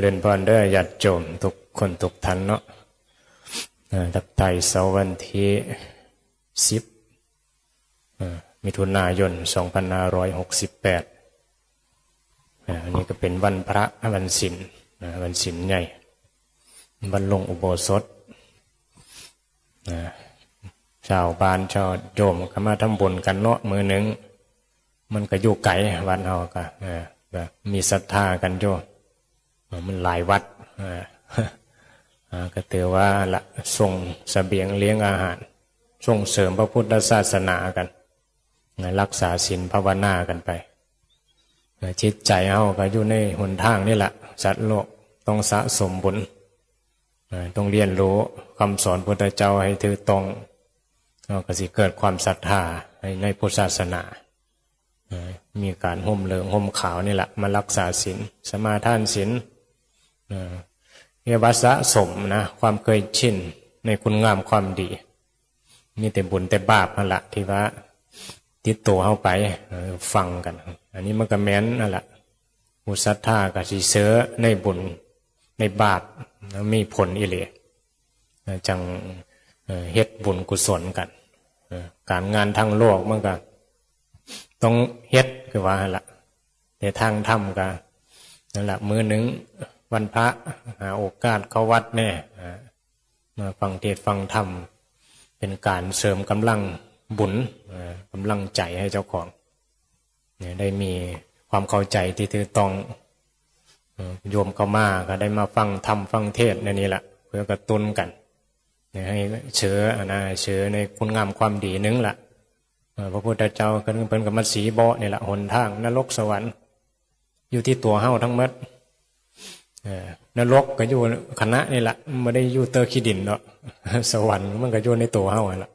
เรียนพรเด้อญาติโยมทุกคนทุกท่านเนาะนะตักไต่เสาร์วันที่สิบมิถุนายน2568นะอันนี้ก็เป็นวันพระวันศิลนะวันศิลใหญ่ วันลงอุโบสถชาวบ้านชาวโยมก็มาทำบุญกันเนาะมือหนึ่ง มันก็อยู่ไกลวัดเฮาก็เอก็มีศรัทธากันโยออ มันหลายวัดอ่าก็ถือว่าละส่งเสบียงเลี้ยงอาหาร ส่งเสริมพระพุทธศาสนากันรักษาศีลภาวนากันไปจิตใจเฮาก็อยู่ในหนทางนี่แหละสัตว์โลกต้องสะสมบุญต้องเรียนรู้คำสอนพุทธเจ้าให้ถือตรงก็สิเกิดความศรัทธาในในพุทธศาสนา มีการห่มเหลืองห่มขาวนี่แหละมารักษาศีลสมาทานศีล เรียกว่าสะสมนะความเคยชินในคุณงามความดี มีแต่บุญแต่บาปนั่นแหละที่ว่าติดตัวเข้าไปฟังกัน อันนี้มันก็แม้นนั่นแหละมุสัทธากับสีเสือในบุญในบาปแล้วมีผลอิเลจังเฮ็ดบุญกุศลกัน การงานทางโลกมันก็ต้องเฮ็ดคือว่าหั่นละแต่ทางธรรมก็นั่นแหละมือหนึ่ง วันพระหาโอกาสเข้าวัดแน่มาฟังเทศฟังธรรม เป็นการเสริมกำลังบุญกำลังใจให้เจ้าของเนี่ยได้มีความเข้าใจที่ถือต้องย่อโยมเข้ามาก็ได้มาฟังธรรมฟังเทศในนี้แหละเพื่อกระตุ้นกันเนี่ยให้เชื้อนะเชื้อในคุณงามความดีนึงละเอ่อพระพุทธเจ้าก็เป็นกับมัสีเบาะนี่แหละหนทางนรกสวรรค์ อยู่ที่ตัวเฮาทั้งหมด นรกก็อยู่คณะนี่แหละไม่ได้อยู่เตอร์ขี้ดินเนาะสวรรค์มันก็อยู่ในตัวเฮาละ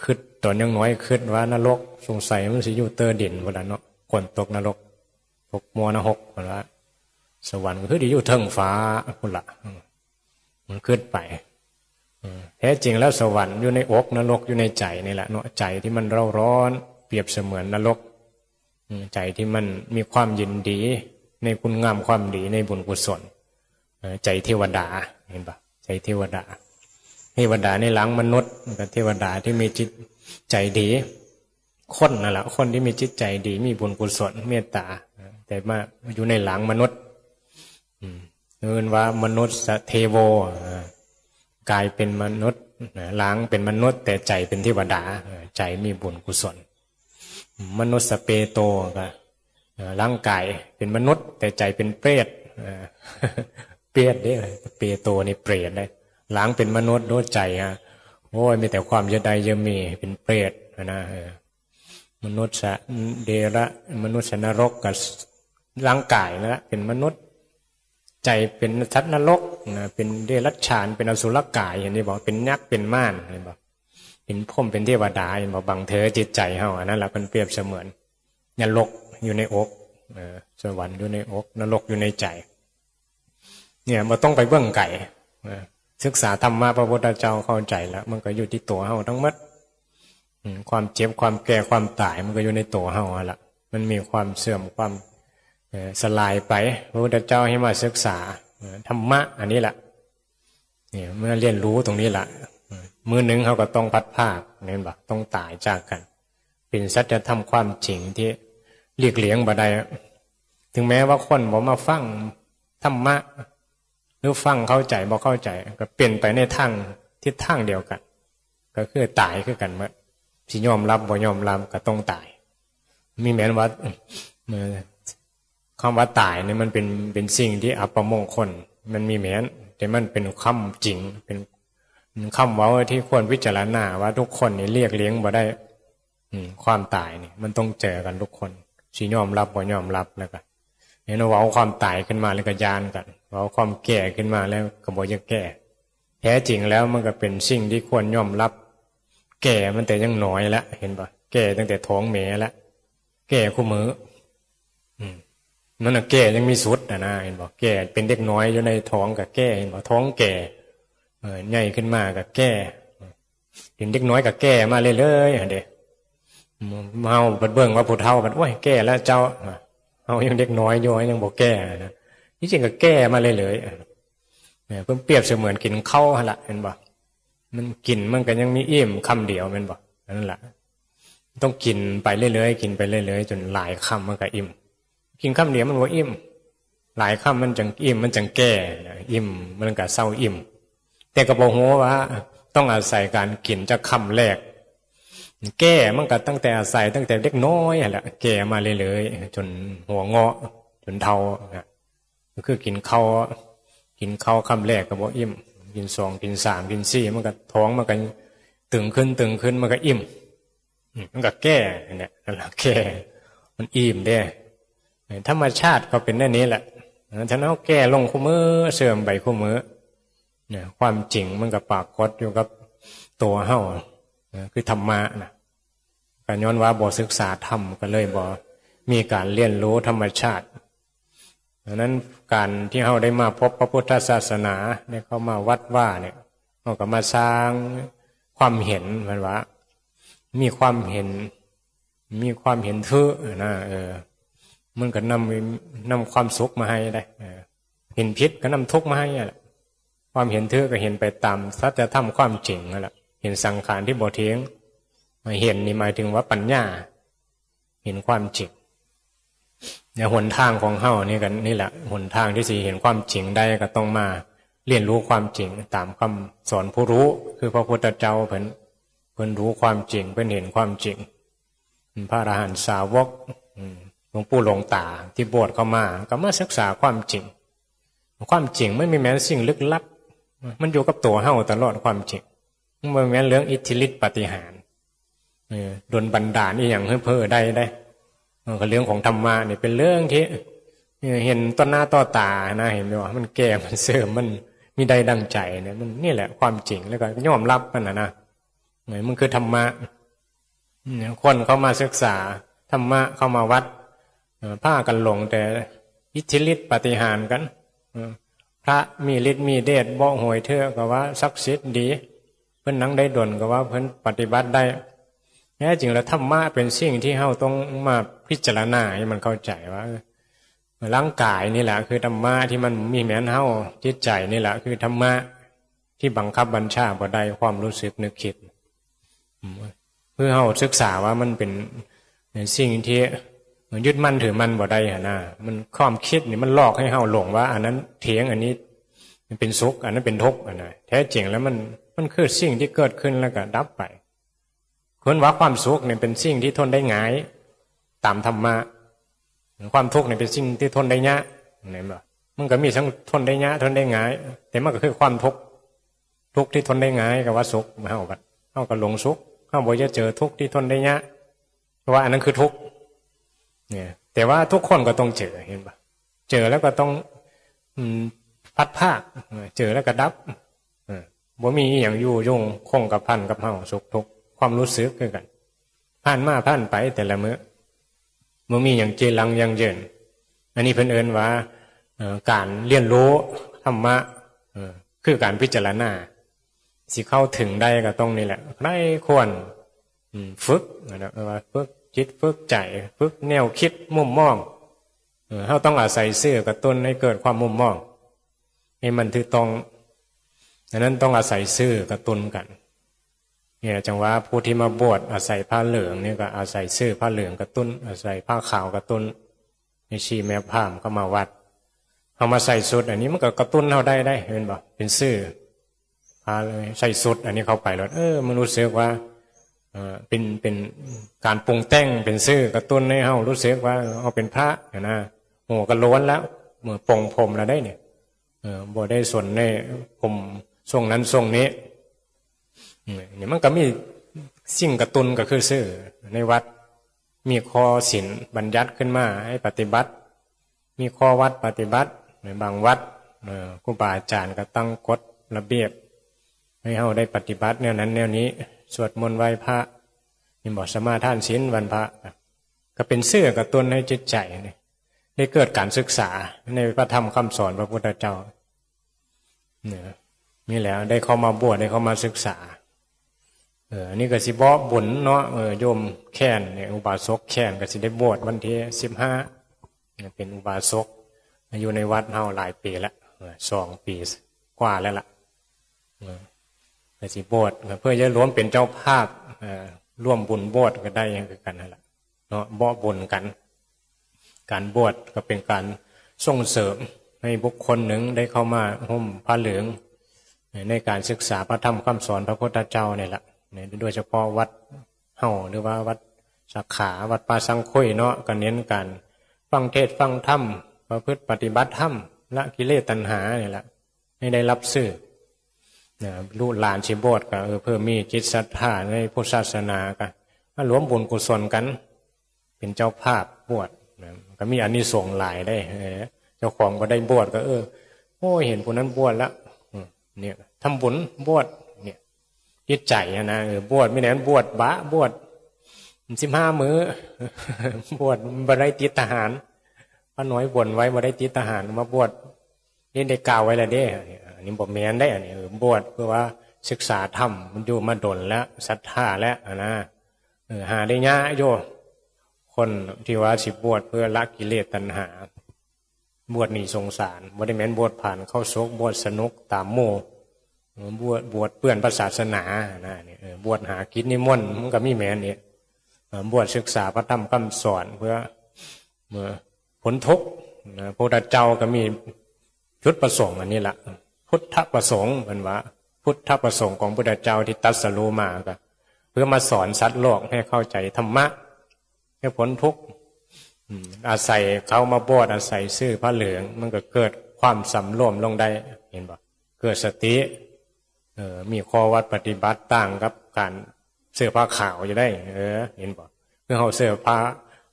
คืดตอนยังน้อยคืดว่านรกสงสัยมันสิอยู่เตอร์ดินเวลาเนาะคนตกนรกตกมัวนรกเวลาสวรรค์คือที่อยู่เทิงฟ้าพุ่นละมันขึ้นไปแท้จริงแล้วสวรรค์อยู่ในอกนรกอยู่ในใจนี่แหละเนาะใจที่มันเร่าร้อน เปรียบเสมือนนรกใจที่มันมีความยินดี ในคุณงามความดีในบุญกุศลใจเทวดาเห็นปะใจเทวดา เทวดาในหลังมนุษย์กับเทวดาที่มีจิตใจดีคนนั่นแหละคนที่มีจิตใจดี มีบุญกุศลเมตตา แต่มาอยู่ในหลังมนุษย์อืมเรียกว่ามนุษย์เทโวอ่ากายเป็นมนุษย์หล้างเป็นมนุษย์ แต่ใจเป็นเทวดา ใจมีบุญกุศล มนุษย์สเปโตก็ ร่างกายเป็นมนุษย์ แต่ใจเป็นเปรตเปรตเด้เปโตนี่เปรตได้ล้างเป็นมนุษย์ด้วยใจฮะโอ้ยมีแต่ความยดใดเยะมีเป็นเปรตนะเออมนุษย์สเดระมนุษย์นรกกับร่างกายแล้วเป็นมนุษย์ ใจเป็นทัศนรกนะเป็นเดรัจฉานเป็นอสุรกายอย่างนี้บอกเป็นยักษ์เป็นม่านเห็นบอกเป็นพรมเป็นเทวดาเห็นบอกบังเธอจิตใจเฮาอันนั้นแหละเป็นเปรียบเสมือนนรก อยู่ในอกสวรรค์อยู่ในอก นรกอยู่ในใจ เนี่ยมันต้องไปเบื้องไก่ศึกษาธรรมะพระพุทธเจ้าเข้าใจแล้ว มันก็อยู่ที่ตัวเฮาทั้งหมดความเจ็บความแก่ความตายมันก็อยู่ในตัวเฮาละมันมีความเสื่อมความสลายไป พระพุทธเจ้าให้มาศึกษาธรรมะ อันนี้แหละเนี่ยเมื่อเรียนรู้ตรงนี้ละมือหนึ่งเขาก็ต้องพัดภาคเนี่ยบอกต้องตายจากกัน เป็นสัจธรรมความจริงที่ เรียกเลี้ยงบ่ได้ถึงแม้ว่าคนบอกมาฟังธรรมะ หรือฟังเข้าใจบ่เข้าใจ ก็เปลี่ยนไปในทางทิศทางเดียวกัน ก็คือตายคือกันเมื่อสิยอมรับบ่ยอมรับก็ต้องตาย มีแม้นว่าคำว่าตายเนี่ยมันเป็นเป็นสิ่งที่อัปมงคล มันมีแม้น แต่มันเป็นคำจริง เป็นคำว้าที่ควรวิจารณาว่าทุกคนนี่เรียกเลี้ยงบ่ได้ความตายนี่มันต้องเจอกันทุกคน สิยอมรับบ่ยอมรับแล้วก็เนี่ยเราเว้าความตายขึ้นมาแล้วก็ยานกันเว้าความแก่ขึ้นมาแล้วก็บ่จะแก่ แท้จริงแล้วมันก็เป็นสิ่งที่ควรยอมรับ แก่มันแต่ยังน้อยละเห็นปะแก่ตั้งแต่ท้องแม่ละแก่คู่มือนั่นนะแก่ยังมีสุดนะนะเห็นบอกแก่เป็นเด็กน้อยอยู่ในท้องกับแก่เห็นบอกท้องแก่เออใหญ่ขึ้นมากับแก่เป็นเด็กน้อยกับแก่มาเรื่อยๆอะเด็ก เฮาบัดเบิ่งว่าผู้เฒ่าบัดโอ้ยแก่แล้วเจ้าเฮายังเด็กน้อยอยู่ยังบอกแก่นะที่จริงก็แก้มาเลยเลยเนี่ยเพิ่งเปรียบเสมือนกินข้าวละเห็นบ่มันกินมันก็ยังมีอิ่มคำเดียวแมันบ่นั่นแหละต้องกินไปเรื่อยๆกินไปเรื่อยๆจนหลายคำมันก็อิ่ม กินคำเดียวมันว่าอิ่ม หลายคำมันจังอิ่มมันจังแก่อิ่มมันก็เศร้าอิ่ม แต่ก็บอกหัวว่า ต้องอาศัยการกินจากคำแรก แก่มันก็ตั้งแต่อาศัยตั้งแต่เด็กน้อยแหละแก่มาเรื่อยๆจนหัวเงาะจนเทาก็คือกินข้าวกินข้าวคำแรกก็บอกอิ่ม กินสองกินสามกินสี่มันก็ท้องมันก็ตึงขึ้นตึงขึ้นมันก็อิ่มมันก็แก่เนี่ยนั่นแหละแก่มันอิ่มเด้ธรรมชาติก็เป็นแน่นี้แหละฉะนั้นเอาแก่ลงคู่มือเสื่อมไปคู่มือเนี่ยความจริงมันก็ปากฏอยู่กับตัวเฮาคือธรรมะนะ ก็ย้อนว่าบ่ศึกษาธรรมก็เลยบ่มีการเรียนรู้ธรรมชาติดังนั้นการที่เฮาได้มาพบพระพุทธศาสนาได้เข้ามาวัดว่าเนี่ยเราก็มาสร้างความเห็นมันว่า มีความเห็น มีความเห็นเถอะนะเออ มันก็นำนำความสุขมาให้ได้เออเห็นพิษก็นำทุกข์มาให้แหละความเห็นเถอะก็เห็นไปตามสัจธรรมความจริงนั่นแหละเห็นสังขารที่บ่เทียง มาเห็นนี่หมายถึงว่าปัญญา เห็นความจริงเนี่ยหนทางของเฮานี่กันนี่แหละหนทางที่สี่เห็นความจริงได้ก็ต้องมาเรียนรู้ความจริงตามคำสอนผู้รู้ คือพระพุทธเจ้าเพิ่นเพิ่นรู้ความจริงเพิ่นเห็นความจริง พระอรหันตสาวกหลวงปู่หลวงตาที่บวชเข้ามา ก็มาศึกษาความจริง ความจริงไม่มีแม้สิ่งลึกลับ มันอยู่กับตัวเฮาตลอดความจริงมันไม่แม้เรื่องอิทธิฤทธิปฏิหาร โดนบันดาลนี่อย่างเพ้อได้ได้ก็เรื่องของธรรมะเนี่ยเป็นเรื่องที่เห็นต้นหน้าต่อตานะเห็นไหมว่ามันแก่มันเสื่อมมันมีใดดังใจเนี่ยมันนี่แหละความจริงแล้วก็ยอมรับมันนะนะมันคือธรรมะคนเข้ามาศึกษาธรรมะเข้ามาวัดผ้ากันหลงแต่อิทธิฤทธิปฏิหารกันพระมีฤทธิ์มีเดชบ่หวยเถอก็ว่าศักดิ์สิทธิ์ดี เพิ่นนังได้ดนก็ว่าเพิ่นปฏิบัติได้ แท้จริงแล้วธรรมะเป็นสิ่งที่เฮาต้องมาพิจารณาให้มันเข้าใจว่าร่างกายนี่แหละคือธรรมะที่มันมีแม้นเฮาจิตใจนี่แหละคือธรรมะที่บังคับบัญชาบ่ได้ความรู้สึกนึกคิดเพื่อเฮาศึกษาว่ามันเป็นสิ่งที่ยึดมั่นถือมั่นบ่ได้หนะมันความคิดนี่มันหลอกให้เฮาหลงว่า อันนั้นเถียงอันนี้มันเป็นสุข อันนั้นเป็นทุกข์อันนั้นแท้จริงแล้วมันมันคือสิ่งที่เกิดขึ้นแล้วก็ดับไป คนว่าความสุขเนี่ยเป็นสิ่งที่ทนได้ง่าย ตามธรรมะความทุกข์เนี่ยเป็นสิ่งที่ทนได้ยากเห็นบ่มันก็มีทั้งทนได้ยากทนได้ง่าย แต่มันก็คือความทุกข์ทุกข์ที่ทนได้ง่ายกับว่าสุขมาเฮากันเฮาก็หลงสุขเฮาบ่จะเจอทุกข์ที่ทนได้ยากเพราะว่าอันนั้นคือทุกข์เนี่ย แต่ว่าทุกคนก็ต้องเจอเห็นปะเจอแล้วก็ต้องพัดภาคเจอแล้วก็ดับบ่มีอย่างอยู่ยงคงกับพันกับเฮาสุขทุกข์ ความรู้สึกคือกันผ่านมาผ่านไปแต่ละมื้อมันมีอย่างเจรังยังเยินอันนี้เพิ่นเอินว่าการเรียนรู้ธรรมะคือการพิจารณาสิเข้าถึงได้ก็ต้องนี่แหละใครควรฝึกนะว่าฝึกจิตฝึกใจฝึกแนวคิดมุมมองเขาต้องอาศัยเสื้อกระตุ้นให้เกิดความมุมมองให้มันถือตรงดังนั้นต้องอาศัยซื่อกระตุ้นกัน เนี่ยจังว่าผู้ที่มาบวชอาศัยผ้าเหลืองเนี่ยก็อาศัยซื่อผ้าเหลืองกระตุ้น อาศัยผ้าขาวกระตุ้นในชีแม่ผ้ามก็มาวัดเอามาใส่สุด อันนี้มันก็กระตุ้นเราได้ได้เป็นบ่เป็นซื่อพาเลยใส่สุด อันนี้เข้าไปแล้วเออมันรู้สึกว่าเออเป็นเป็นการปรุงแต่งเป็นซื่อกระตุ้นให้เฮารู้สึกว่าเอาเป็นพระนะโอ้ก็ล้วนแล้วเมื่อปงผมแล้วได้เนี่ยเออบ่ได้ส่วนในผมทรงนั้นทรงนี้ นี่มันก็มีสิ่งกระตุนก็คือซื่อในวัด มีคอศิลบัญญัติขึ้นมาให้ปฏิบัติ มีข้อวัดปฏิบัติในบางวัดครูบาอาจารย์ก็ตั้งกฎระเบียบ ให้เฮาได้ปฏิบัติแนวนั้น แนวนี้ สวดมนต์ไหว้พระมีบอกสมาทานศีลวันพระ ก็เป็นเสื้อกระตุนให้จิตใจได้เกิดการศึกษาในพระธรรมคำสอนพระพุทธเจ้าเนี่ยนี่แหละได้เข้ามาบวชได้เข้ามาศึกษา ออนี่ก็สิบอบุญเนาะเออโยมแค้นเนี่ยอุบาสกแค้นก็สิได้บวชวันที่สิบห้าเป็นอุบาสกอยู่ในวัดเฮาหลายปีล้วเออสองปีกว่าแล้วล่ะแต่สิบวชเพื่อจะรวมเป็นเจ้าภาพร่วมบุญบวชก็ได้คือกันนั่นแหละเนาะบ่บุญกัน การบวชก็เป็นการส่งเสริมให้บุคคลหนึ่งได้เข้ามาห่มผ้าเหลือง ในการศึกษาพระธรรมคำสอนพระพุทธเจ้าเนี่ยแหละ เนี่ยโดยเฉพาะวัดเฮาหรือว่าวัดสาขาวัดป่าสังคุยเนาะก็เน้นการฟังเทศฟังธรรมประพฤติปฏิบัติธรรมละกิเลสตัณหาเนี่ยแหละให้ได้รับสื่อนะลูกหลานชิบดก็เออเพื่อมีจิตศรัทธาในพุทธศาสนากันมารวมบุญกุศลกัน เป็นเจ้าภาพบวชนะก็มีอันนี้ส่งหลายได้เจ้าของก็ได้บวชก็เออโอ้เห็นคนนั้นบวชแล้วเนี่ยทำบุญบวช ยึดใจอะนะเออบวชไม่แน่นบวชบะบวชสิบห้ามือ้อบวชบได้ติทหารพระน้อยบ่นไว้บ่ได้ติทหารมาบวชนี่ได้กล่าวไว้แล้วเด้อันนี้บอกแมนได้อันนี้เออบวชเพื่อว่าศึกษาธรรมมันอยู่มาดนแล้วศรัทธาแล้วนะเออหาได้ยะโยคนที่ว่าสิบวชเพื่อละกิเลสตัณหา บวชหนีสงสารบ่ได้แม้นบวชผ่านเข้าโศกบวชสนุกตามโม บวชบวชเปื่อนพระศาสนานะเนี่ยบวชหากิจนิมนต์มันก็มีแม้นเนี่ยบวชศึกษาพระธรรมคำสอนเพื่อเมื่อผลทุกข์นะพระพุทธเจ้าก็มีจุดประสงค์อันนี้ละพุทธประสงค์เป็นว่า พุทธประสงค์ของพระพุทธเจ้าที่ตัสรู้มาก็เพื่อมาสอนสัตว์โลกให้เข้าใจธรรมะให้พ้นทุกข์อืมอาศัยเขามาบวชอาศัยซื่อพระเหลือง มันก็เกิดความสำรวมลงได้เห็นบ่เกิดสติ เออ มีข้อวัดปฏิบัติต่างกับ การเสื้อผ้าขาวจะได้ เออ เห็นบ่เมื่อเขาเสื้อผ้า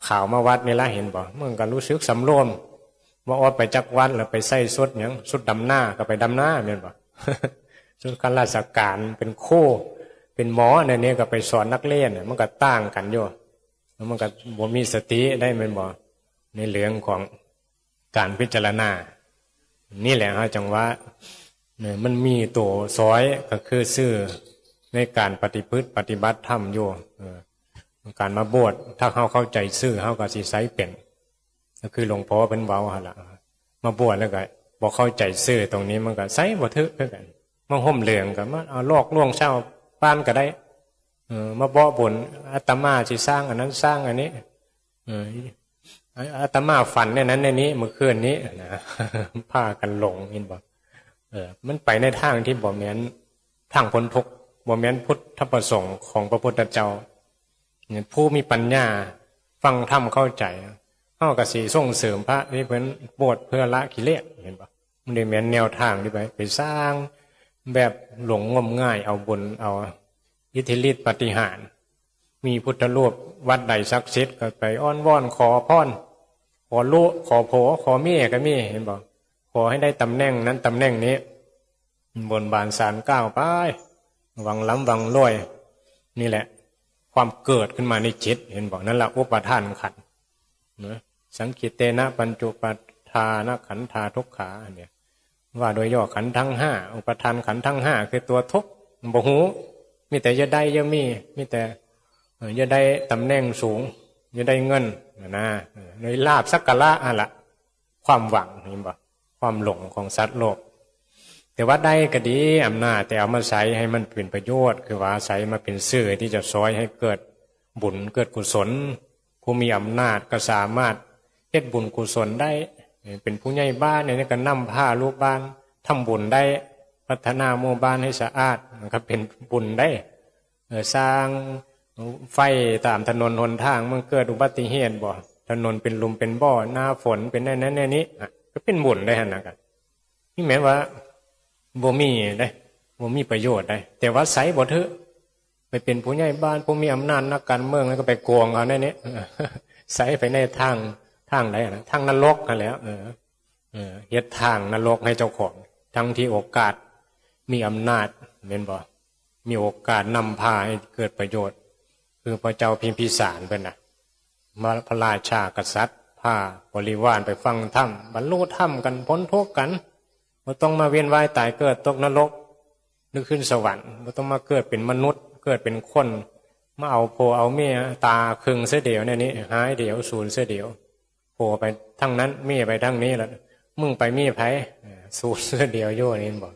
ขาวมาวัดนี่ละเห็นบ่มันก็รู้สึกสำรวมว่าว่าไปจักวัดแล้วไปใส่สุดหยังสุดดำหน้าก็ไปดำหน้าเห็นบ่สุดการราชการเป็นโคเป็นหมอในนี้ก็ไปสอนนักเรียนมันก็ต่างกันอยู่แล้วมันก็บ่มีสติได้แมันบ่ในเรื่องของการพิจารณา นี่แหละฮะจังว่า เนี่ยมันมีตัวซอยก็คือซื่อในการปฏิพฤติปฏิบัติธรรมอยู่การมาบวชถ้าเขาเข้าใจซื่อเขาก็สิไซเป็นก็คือหลวงพ่อเป็นเวาหละมาบวชแล้วก็บอกเข้าใจซื่อตรงนี้มันก็ไซบ่ทึกคือกันมาห่มเหลืองก็มาเอาลอกล่วงเช้าป้านก็ได้เออมาบอกบนอาตมาที่สร้างอันนั้นสร้างอันนี้ เอออาตมาฝันในนั้นในนี้เมื่อคืนนี้นะพากันหลงเห็นบอก เออมันไปในทางที่บ่แม้นทางพ้นทุกข์บ่แม้นพุทธประสงค์ของพระพุทธเจ้าเนี่ยผู้มีปัญญาฟังธรรมเข้าใจเข้ากับสีส่งเสริมพระนี่เพื่อนบวชเพื่อละกิเลสเห็นปะมันได้แม้นแนวทางที่ไปไปสร้างแบบหลงงมง่ายเอาบนเอาอิทธิฤทธิปฏิหารมีพุทธรูปวัดใดศักดิ์สิทธิ์ก็ไปอ้อนวอนขอพรขอลุขอโผขอเมียก็มีเห็นบอก ขอให้ได้ตำแหน่งนั้นตำแหน่งนี้ บนบานสารก้าวไปวังล้ำวังรวยนี่แหละ ความเกิดขึ้นมาในจิต เห็นบอกนั่นแหละอุปทานขันนะสังกิตเตนะปัญจุปทานขันธาทุกขาเนี่ยว่าโดยย่อขันทั้งห้าอุปทานขันทั้งห้าคือตัวทุกบ่หูมีแต่จะได้จะมีมีแต่จะได้ตำแหน่งสูงจะได้เงินนะในลาบสักกะละอะละความหวังเห็นบ่ ความหลงของสัตว์โลก แต่ว่าได้ก็ดีอำนาจแต่เอามาใช้ให้มันเป็นประโยชน์ คือว่าใช้มาเป็นสื่อที่จะซอยให้เกิดบุญเกิดกุศล ผู้มีอำนาจก็สามารถเฮ็ดบุญกุศลได้ เป็นผู้ใหญ่บ้านเนี่ยก็นำผ้าลูกบ้านทำบุญได้พัฒนาหมู่บ้านให้สะอาดนะครับเป็นบุญได้สร้างไฟตามถนนหนทางเมื่อเกิดอุบัติเหตุบ่ถนนเป็นลุมเป็นบ่อหน้าฝนเป็นนั่นนั่นนี้ ก็เป็นบุญได้ฮะนะกันนี่หมายว่าบ่มีได้บ่มีประโยชน์ได้ แต่ว่าใสบ่เถอะไปเป็นผู้ใหญ่บ้านผู้มีอำนาจนักการเมืองแล้วก็ไปโกงเอาในนี้ใส่ไปในทางทางไหนนะทางนรกกันแล้วเออเออเฮ็ดทางนรกให้เจ้าของ ทั้งที่โอกาสมีอำนาจเป็นบ่มีโอกาสนำพาให้เกิดประโยชน์ คือพระเจ้าพิมพิสารเป็นนะมาพระราชากษัตริย์ พาบริวารไปฟังธรรมบรรลุธรรมกันพ้นทุกข์กันม่ต้องมาเวียนว่ายตายเกิดตกนรก นึกขึ้นสวรรค์ม่ต้องมาเกิดเป็นมนุษย์ เกิดเป็นคนมาเอาโพเอาเมียตาครึงเสียเดียวเนี่ยนี้หายเดียวศูนย์เสียเดียวโผไปทั้งนั้นเมียไปทั้งนี้แล้วมึงไปเมียไผเออสูตรเสื้อเดียวโยนเห็นบอก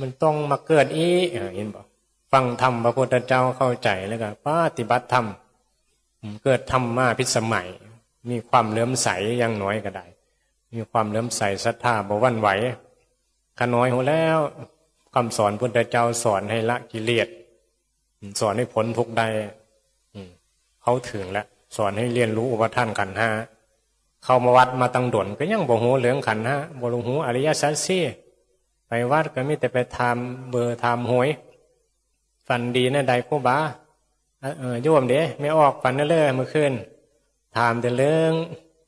มันต้องมาเกิดอีเออเห็นบอกฟังธรรมพระพุทธเจ้าเข้าใจแล้วก็ปฏิบัติธรรมเกิดธรรมมาพิสมัย มีความเลื่อมใสยังน้อยก็ได้ มีความเลื่อมใสศรัทธาบวันไหวขน้อยหัวแล้วคำสอนพุทธเจ้าสอนให้ละกิเลสสอนให้พ้นทุกได้เขาถึงแล้วสอนให้เรียนรู้อุปทานขันห้าเข้ามาวัดมาตั้งดนก็ยังบ่หูเหลืองขันห้าบ่รู้หูอริยสัจสี่ไปวัดก็มีแต่ไปทำเบอร์ทำหวยฝันดีนะใดครูบาเอ่อโยมเด้ไม่ออกฝันนั่นเลยเมื่อคืน ถามแต่เรื่อง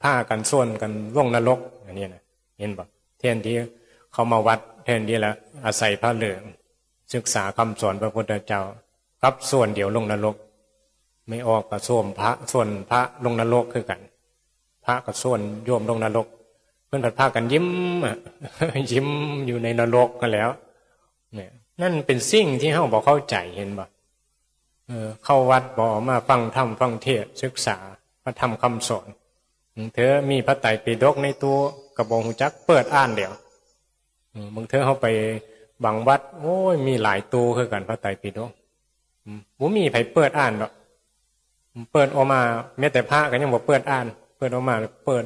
ผ้ากันส่วนกันล่วงนรกอันนี้นะเห็นบ่เทียนที่เขามาวัดเทียนที่ละอาศัยพระเหลือง ศึกษาคำสอนพระพุทธเจ้ากับส่วนเดียวลงนรก ไม่ออกกับส่วนพระส่วนพระลงนรกคือกัน พระกับส่วนโยมลงนรก เพื่อนผัดผ้ากันยิ้มยิ้มอยู่ในนรกกันแล้ว เนี่ย นั่นเป็นสิ่งที่เฮาบอกเข้าใจเห็นบ่เออเข้าวัดบอกมาฟังธรรมฟังเทศศึกษา พระธรรมคำสอนเธอมีพระไตรปิฎกในตัวกระบอกหูจักเปิดอ่านเดี๋ยวมบางเธอเขาไปบางวัด โอ้ยมีหลายตัวคือกันพระไตรปิฎกมบ่มีไผเปิดอ่านหรอกเปิดออกมาแม้แต่พระก็ยังบอกเปิดอ่าน เปิดออกมาเปิด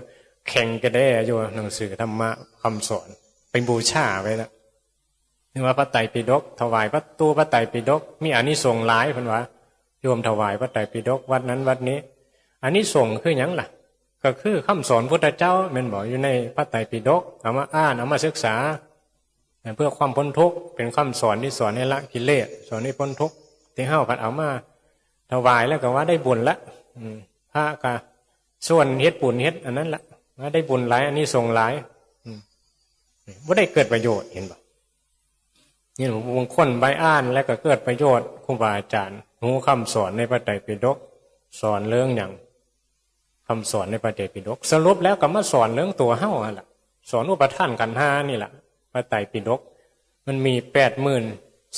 แข่งกันได้อยู่หนังสือธรรมะคำสอน เป็นบูชาไว้แล้วนี่ว่าพระไตรปิฎกถวายพระตู้พระไตรปิฎกมีอานิสงส์หลายพิ่นว่าโยมถวายพระไตรปิฎกวัดนั้นวัดนี้ อานิสงส์คือหยังล่ะ ก็คือคำสอนพุทธเจ้าแมันบอกอยู่ในพระไตรปิฎกเอามาอ่านเอามาศึกษา เพื่อความพ้นทุกข์เป็นคำสอนที่สอนให้ละกิเลสสอนให้พ้นทุกข์ที่เฮาพัดเอามาถวายแล้วก็ว่าได้บุญละอืพระก็ส่วนเฮ็ดบุญเฮ็ดอันนั้นละว่าได้บุญหลาย อันนี้ส่งหลายอืมบ่ได้เกิดประโยชน์เห็นบ่นี่บางคนใบอ่านแล้วก็เกิดประโยชน์ครูบาอาจารย์หูคำสอนในพระไตรปิฎกสอนเรื่องอย่าง คำสอนในพระไตรปิฎกสรุปแล้วก็มาสอนเรื่องตัวเฮ้าอะล่ะ สอนอุปทานกันห้านี่แหละพระไตรปิฎกมันมีแปดหมื่น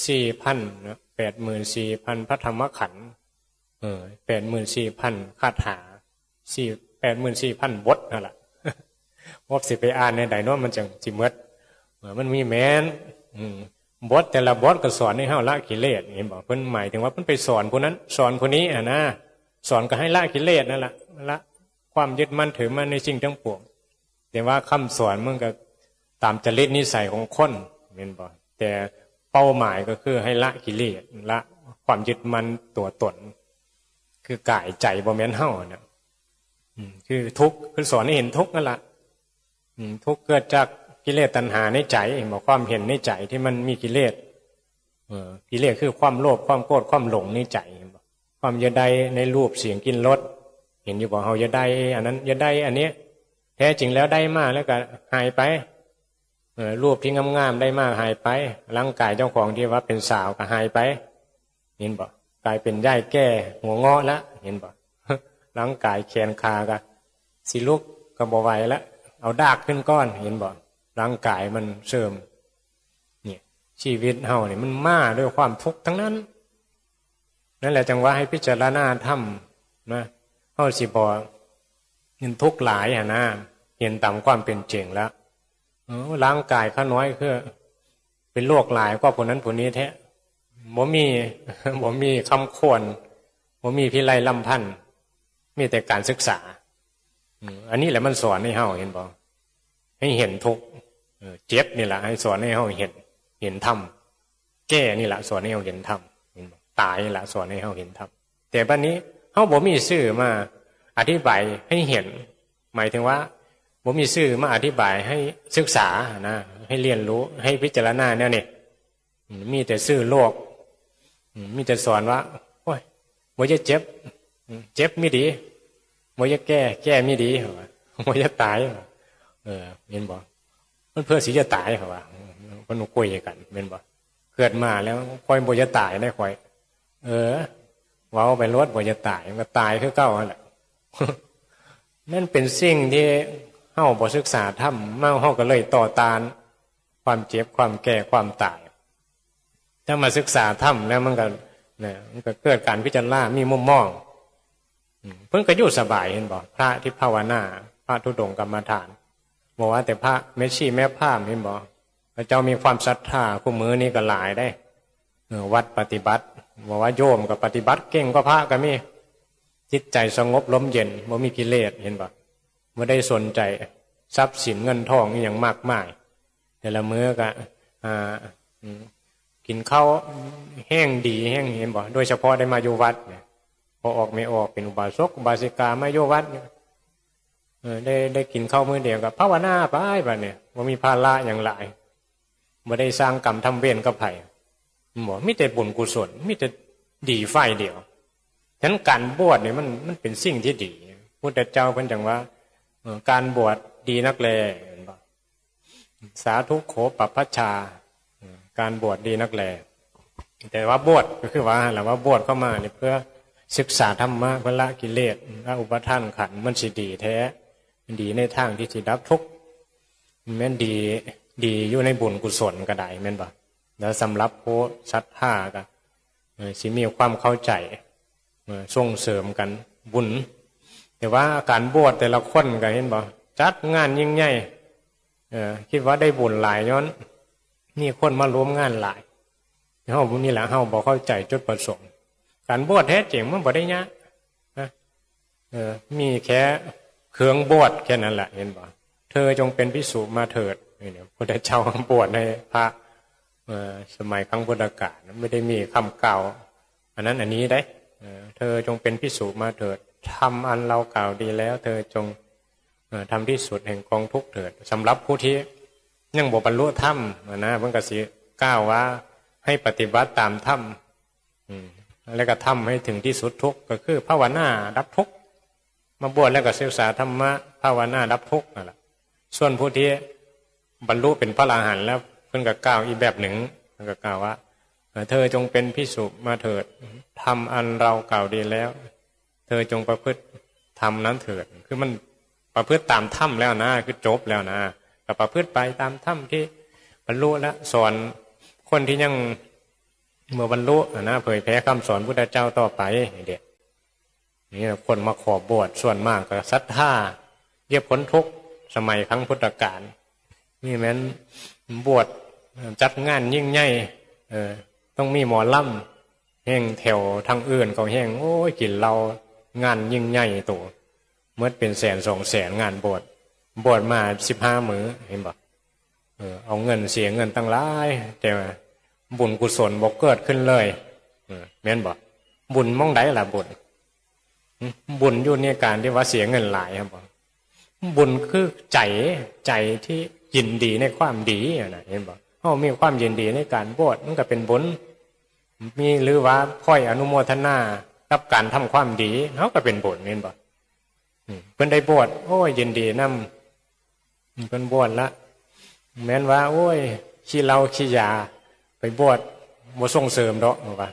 สี่พันนะแปดหมื่นสี่พันพระธรรมขันธ์เออแปดหมื่นสี่พันคาถาสี่แปดหมื่นสี่พันบทนั่นแหละวบสิไปอ่านในใดโนมันจังจิเมดมันมีแม้นอืบทแต่ละบทก็สอนให้เฮาละกิเลสเห็นบอกเพิ่นหมายถึงว่าเพิ่นไปสอนผู้นั้น สอนผู้นี้อะนะสอนก็ให้ละกิเลสนั่นแหละละ ความยึดมั่นถือมั่นในสิ่งทั้งปวงแต่ว่าคำสอนมันก็ตามจริตนิสัยของคนเห็นบอกแต่เป้าหมายก็คือให้ละกิเลสละความยึดมั่นตัวตน คือกายใจบ่แม่นเฮาเนี่ยคือทุกข์คือสอนให้เห็นทุกข์นั่นแหละทุกข์เกิดจากกิเลสตัณหาในใจบอกความเห็นในใจที่มันมีกิเลสกิเลสคือความโลภความโกรธความหลงในใจ ความยาใดในรูปเสียงกินรส เห็นอยู่บอกเฮายาใดอันนั้นยาใดอันนี้แท้จริงแล้วได้มากแล้วก็หายไปเอรูปที่งามๆได้มากหายไป ร่างกายเจ้าของที่ว่าเป็นสาวก็หายไป เห็นบอกกลายเป็นย่ายแก่หัวงาะล้วเห็นบอกร่างกายแขนขาก็สิลุกก็บ่ไหวแล้วเอาดากขึ้นก้อน เห็นบอกร่างกายมันเสื่อมเนี่ยชีวิตเฮาเนี่ยมันมาด้วยความทุกข์ทั้งนั้น นั่นแหละจังว่าให้พิจารณาธรรมนะ เฮาสิบอกเห็นทุกข์หลายอะนะเห็นตามความเป็นจริงแล้วร่างกายข้าน้อยคือเป็นโรคหลายก็ผลนั้นผลนี้แท้บ่มีบ่มีคำควรบ่มีพิไรลำพันธ์มีแต่การศึกษาอันนี้แหละมันสอนให้เฮาเห็นบ่ให้เห็นทุกข์เจ็บนี่แหละให้สอนให้เขาเห็น เห็นธรรมแก้นี่แหละสอนให้เขาเห็นธรรมตายนี่แหละสอนให้เขาเห็นธรรมแต่บัดนี้ เขาบอกมีสื่อมาอธิบายให้เห็น หมายถึงว่าผมมีสื่อมาอธิบายให้ศึกษานะให้เรียนรู้ให้พิจารณาเนี่ยนี่มีแต่สื่อโลก มีแต่สอนว่าโอ้ยบ่จะเจ็บ เจ็บไม่ดีบ่จะแก้ แก้ไม่ดีบ่จะตายเออเห็นบ่มันเพื่อสีจะตายเขาว่ามันนุคุยกันเป็นบ่เกิดมาแล้วคอยบ่จะตายได้คอย เออ ว้าไปรถบ่จะตายมันตายคือเก้าแหละนั่นเป็นสิ่งที่เฮาบ่ศึกษาทำเมาเฮาก็เลยต่อตาน ความเจ็บความแก่ความตาย ถ้ามาศึกษาทำแล้วมันก็เนี่ยมันก็เกิดการพิจารณามีมุมมองเพิ่นก็อยู่สบายเห็นบ่พระที่ภาวนาพระธุดงกรรมฐานบอกว่าแต่พระแม่ชีแม่พามเห็นบอกพระเจ้ามีความศรัทธาคู่มือนี่ก็หลายได้ วัดปฏิบัติบอกว่าโยมกับปฏิบัติเก่งก็พระก็มีจิตใจสงบลมเย็นบ่มีกิเลสเห็นปะไม่ได้สนใจทรัพย์สินเงินทองอย่างมากมาย แต่ละมื้อก็อ่าอืมกินข้าวแห้งดีแห้งเห็นบ่โดยเฉพาะได้มาอยู่วัดเนี่ยพอออกไม่ออกเป็นอุบาสกอุบาสิกามาอยู่วัดเนี่ยเออได้ได้กินข้าวมื้อเดียวกับภาวนาไปบัดเนี่ยว่ามีภาระอย่างหลายบ่ได้สร้างกรรมทำเวรกับไผ บ่มีแต่บุญกุศลมีแต่ดีไฟเดียวฉะนั้นการบวชเนี่ยมันมันเป็นสิ่งที่ดีพุทธเจ้าเพิ่นจังว่าเอ่อการบวชดีนักแลสาธุโขปัปพชชา การบวชดีนักแลแต่ว่าบวชก็คือว่าแหละว่าบวชเข้ามาเนี่ยเพื่อศึกษาธรรมะเพื่อละกิเลสละอุปทานขันมันสิดีแท้มันดีในทางที่สิดับทุกข์แม่นดีดีอยู่ในบุญกุศลก็ได้แม่นบ่ แล้วสำหรับผู้ศรัทธาก็เอ่อสิมีความเข้าใจเอ่อส่งเสริมกันบุญ แต่ว่าการบวชแต่ละคนก็เห็นบ่จัดงานยิ่งใหญ่คิดว่าได้บุญหลายย้อนนี่คนมาร่วมงานหลายเฮาบุญนี่แหละเฮาบ่เข้าใจจุดประสงค์ การบวชแท้จริงมันบ่ได้ยากนะมีแค่เครื่องบวชแค่นั้นแหละเห็นบ่เธอจงเป็นพิสุมาเถิดนี่เนี่ยพระเจ้าบวชในพระ สมัยครั้งพุทธกาลไม่ได้มีคำกล่าว อันนั้นอันนี้ได้เธอจงเป็นพิสูจมาเถิดทำอันเรากล่าวดีแล้ว เธอจงทำที่สุดแห่งกองทุกเถิดสำหรับผู้ที่ยังบ่บรรลุธรรมนะเพิ่นก็สิกล่าวว่าให้ปฏิบัติตามธรรมแล้วก็ทำให้ถึงที่สุดทุกก็คือภาวนาดับทุกมาบวชแล้วก็ศึกษาธรรมะภาวนาดับทุกนั่นแหละส่วนผู้ที่บรรลุเป็นพระอรหันต์แล้ว เพิ่นก็กล่าวอีกแบบหนึ่งเพิ่นก็กล่าวว่าเธอจงเป็นพิสุมาเถิดทำอันเรากล่าวดีแล้ว เธอจงประพฤติทำนั้นเถิด คือมันประพฤติตามถ้ำแล้วนะคือจบแล้วนะก็ประพฤติไปตามถ้ำที่บรรลุแล้วสอนคนที่ยังเมื่อบรรลุนะเผยแผ่คำสอนพุทธเจ้าต่อไปเด็กนี่คนมาขอบวชส่วนมากก็ศรัทธาเรียบพ้นทุกข์สมัยครั้งพุทธกาลนี่แม้น บวชจัดงานยิ่งใหญ่ต้องมีหมอลำแห้งแถวทางอื่นเขาแห้งโอ้ยกินเรางานยิ่งใหญ่ตัวเมื่อเป็นแสนสองแสนงานบวชบวชมาสิบห้ามือเห็นบอกเออเอาเงินเสียเงินตั้งหลายแต่บุญกุศลบอกเกิดขึ้นเลยเออม่นบอกบุญมองไดล่ะบุญบุญอยู่ในการที่ว่าเสียเงินหลายครับบอกบุญคือใจใจที่ ยินดีในความดีนะเห็นบอกเขามีความยินดีในการบวชมันก็เป็นบุญมีหรือว่าค่อยอนุโมทนากับการทำความดีเขาก็เป็นบุญนี่บ่อืมเพิ่นได้บวชโอ้ยยินดีนำเพิ่นบวชละแม้นว่า โอ้ยขี้เหล้าขี้ยา ไปบวชบ่ส่งเสริมดอกว่า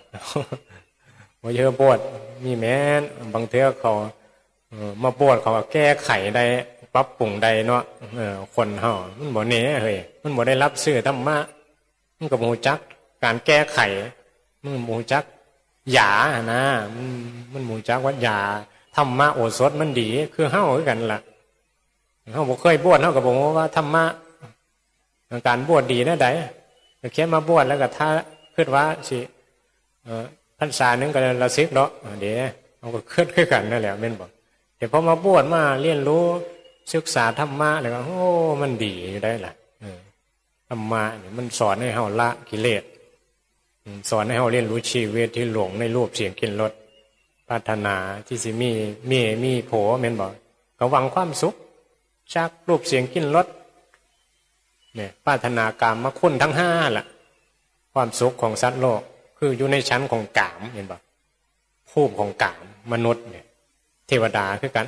บ่เยอะบวชมีแม้นบางเทื่อเขามาบวชเขาแก้ไขได้ ปรับปรุงได้เนาะเออคนเฮามันบ่แหน่เฮ้ยมันบ่ได้รับซื้อธรรมะมันก็บูจัก การแก้ไข มันบูจักยานะมันมันบ่รู้จักว่ายาธรรมะโอสถมันดี คือเฮาคือกันล่ะเฮาบ่เคยบวชเฮาก็บ่รู้ว่าธรรมะการบวชดีนะใดแค่มาบวชแล้วก็ถ้าคิดว่าสิเอ่อพรรษาหนึงก็ละสิบเนาะเดี๋ยวเอาก็คิดคือกันนั่นแหละแม่นบ่แต่พอมาบวชมาเรียนรู้ ศึกษาธรรมะแล้วก็โอ้ มันดีอยู่ได้ล่ะธรรมะเนี่ยมันสอนให้เฮาละกิเลสสอนให้เฮาเรียนรู้ชีวิตที่หลงในรูปเสียงกลินรสพัฒนาที่สิมีมีมีโผแม่นบอกก็หวังความสุขจากรูปเสียงกลินรสเนี่ยพัฒนากามมาคุณทั้งห้าล่ะ ความสุขของสัตว์โลก คืออยู่ในชั้นของกามเห็นบอกภูมิของกามมนุษย์เนี่ย เทวดาคือกัน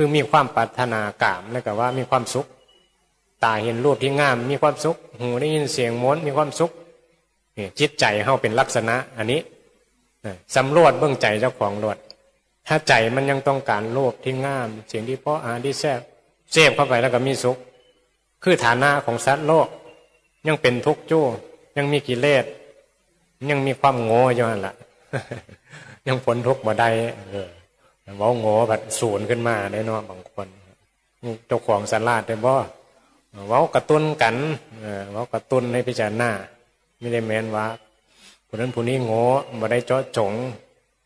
คือมีความปรารถนากามแล้วก็ว่ามีความสุข ตาเห็นรูปที่งาม มีความสุข หูได้ยินเสียงม้วนมีความสุขนี่จิตใจเฮาเป็นลักษณะ อันนี้สำรวจเบื้องใจเจ้าของรวดถ้าใจมันยังต้องการรูปที่งาม เสียงที่เพราะอาหารที่แซ่บเสพเข้าไปแล้วก็มีสุข คือฐานะของสัตว์โลก ยังเป็นทุกข์จู้ยังมีกิเลสยังมีความโง่อยู่นั่นแหละยังพ้นทุกข์มาได้เออเว้าโง่แบบศูนย์ขึ้นมาได้เนาะบางคนเจ้าของสลาดได้บ่เว้ากระตุ้นกันเว้ากระตุ้นให้พิจารณาไม่ได้แมนว่าผู้นั้นผู้นี้โง่บ่ได้เจาะจง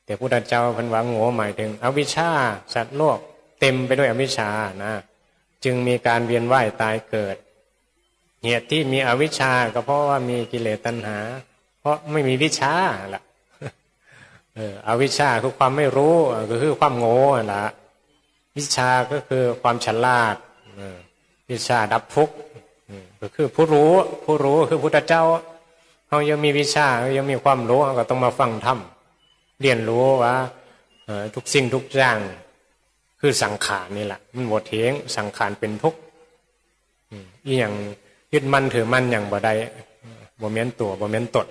แต่พุทธเจ้าพันว่าโง่หมายถึง อวิชชาสัตว์โลก เต็มไปด้วยอวิชชานะจึงมีการเวียนว่ายตายเกิด เหตุที่มีอวิชชาก็เพราะว่ามีกิเลสตัณหา เพราะไม่มีวิชาล่ะ อออวิชชาคือความไม่รู้ก็คือความโง่ล่ะวิชาก็คือความฉลาดวิชาดับทุกข์ก็คือผู้รู้ ผู้รู้คือพุทธเจ้าเขายังมีวิชายังมีความรู้เขาก็ต้องมาฟังธรรมเรียนรู้ว่าทุกสิ่งทุกอย่างคือสังขารนี่แหละมันบทเทงสังขารเป็นทุกข์อีอย่างยึดมั่นถือมั่นอย่างบ่ได้บ่เมียนตัวบ่เมียนตน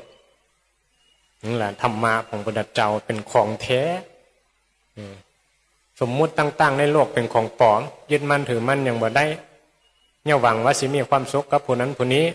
นั่นแหละธรรมะของพระดัจเจ้าเป็นของแท้สมมุติต่างๆ ในโลกเป็นของปลอมยึดมั่นถือมั่นอย่างบ่ได้เนี่ยหวังว่าสิมีความสุขกับผู้นั้นผู้นี้